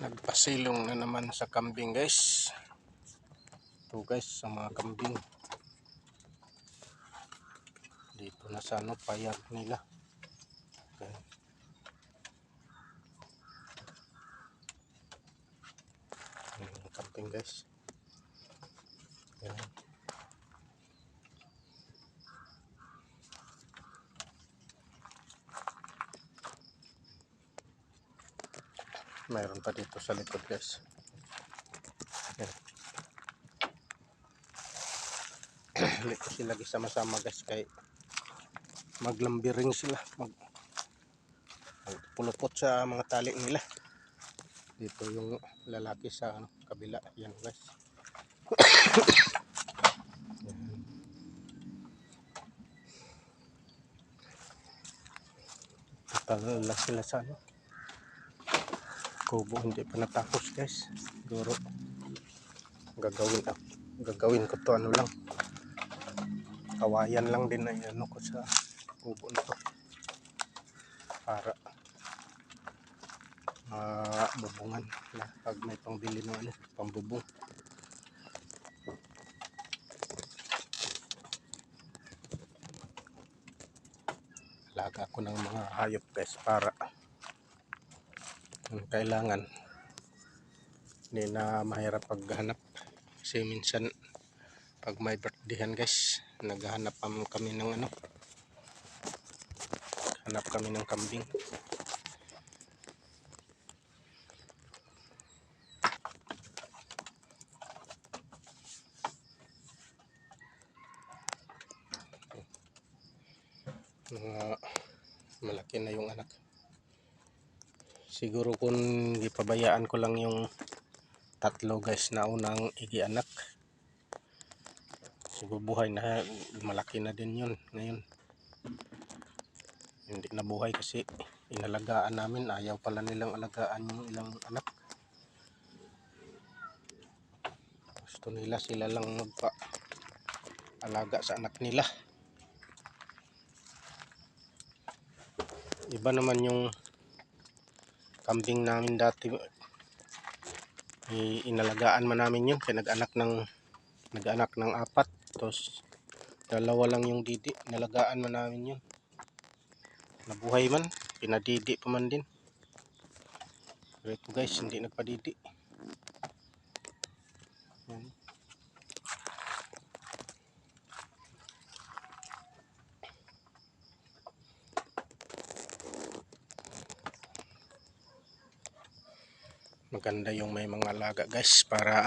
Nagpasilong na naman sa kambing guys. Ito guys sa mga kambing. Dito na sa ano payag nila. Okay. Kambing guys. Mayroon pa dito sa likod guys. Ayan. Hindi ko sila sama-sama guys kay maglambiring sila. Mag pulupot sa mga tali nila. Dito yung lalaki sa ano, kabila. Yan guys. Lang sila sa ano. Kubo hindi pa natapos guys. Siguro gagawin ako. Gagawin ko to ano lang. Kawayan lang din na ano ko sa kubo nito. Para mabubungan na pag may pangbili ng ano, pambubong. Alaga ko ng mga hayop guys para ang kailangan. Hindi na mahirap paghanap. Kasi minsan pag may birthdayhan guys naghahanap kami ng ano. Hanap kami ng kambing. Mga malaki na yung anak siguro kung gipabayaan ko lang yung tatlo guys na unang igianak. Siguro buhay na malaki na din yun ngayon. Hindi na buhay kasi inalagaan namin ayaw pala nilang alagaan yung ilang anak. Gusto nila sila lang magpa alaga sa anak nila. Iba naman yung kambing namin dati. Eh, inalagaan man namin yun kaya nag-anak ng nag-anak ng apat. Tapos dalawa lang yung didi. Nalagaan man namin yun. Nabuhay man pinadidi pa man din. Pero guys hindi nagpadidi maganda yung may mga alaga guys para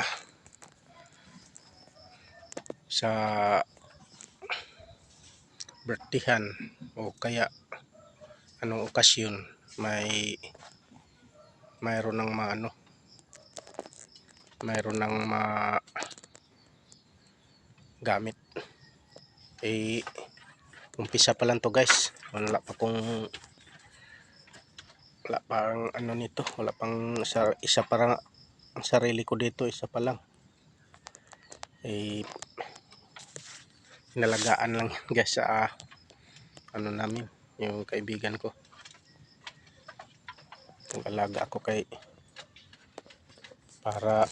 sa birthdayan o kaya anong okasyon may mayroon ng mga ano mayroon ng mga gamit. Eh umpisa pa lang to guys. Wala pa kung wala pang ano nito wala pang sa, isa parang ang sarili ko dito isa pa lang. Eh inalagaan lang guys sa ah, ano namin yung kaibigan ko. Nag-alaga ako kay para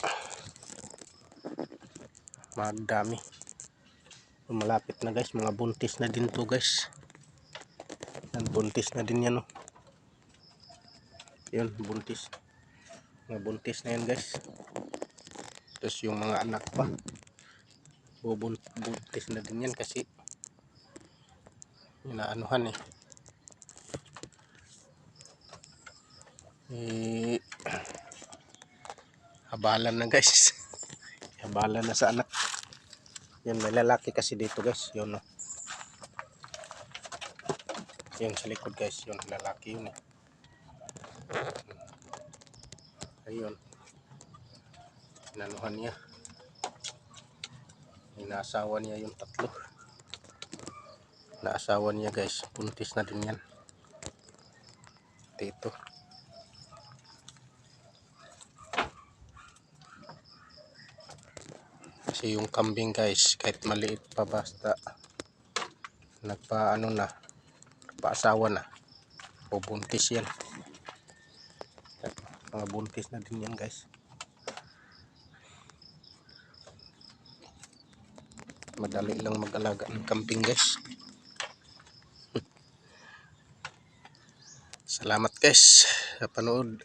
magdami malapit na guys mga buntis na din to guys. Buntis na din yan oh yun buntis. Mga buntis na yan guys. Tapos yung mga anak pa. Bubun buntis na din yan kasi inaanuhan eh. Eh habalan na guys. Habalan na sa anak. Yan may lalaki kasi dito guys. Yun no yun sa likod guys. Yun lalaki yun eh ayun. Inanuhan niya. Inaasawa niya yung tatlo. Naasawa niya guys. Puntis na din yan. Dito. Kasi yung kambing guys kahit maliit pa basta nagpa ano na paasawa na bubuntis yan Mga buntis na din yan guys. Madali lang mag-alaga ng camping guys. Salamat guys sa panood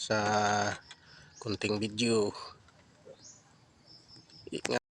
sa kunting video.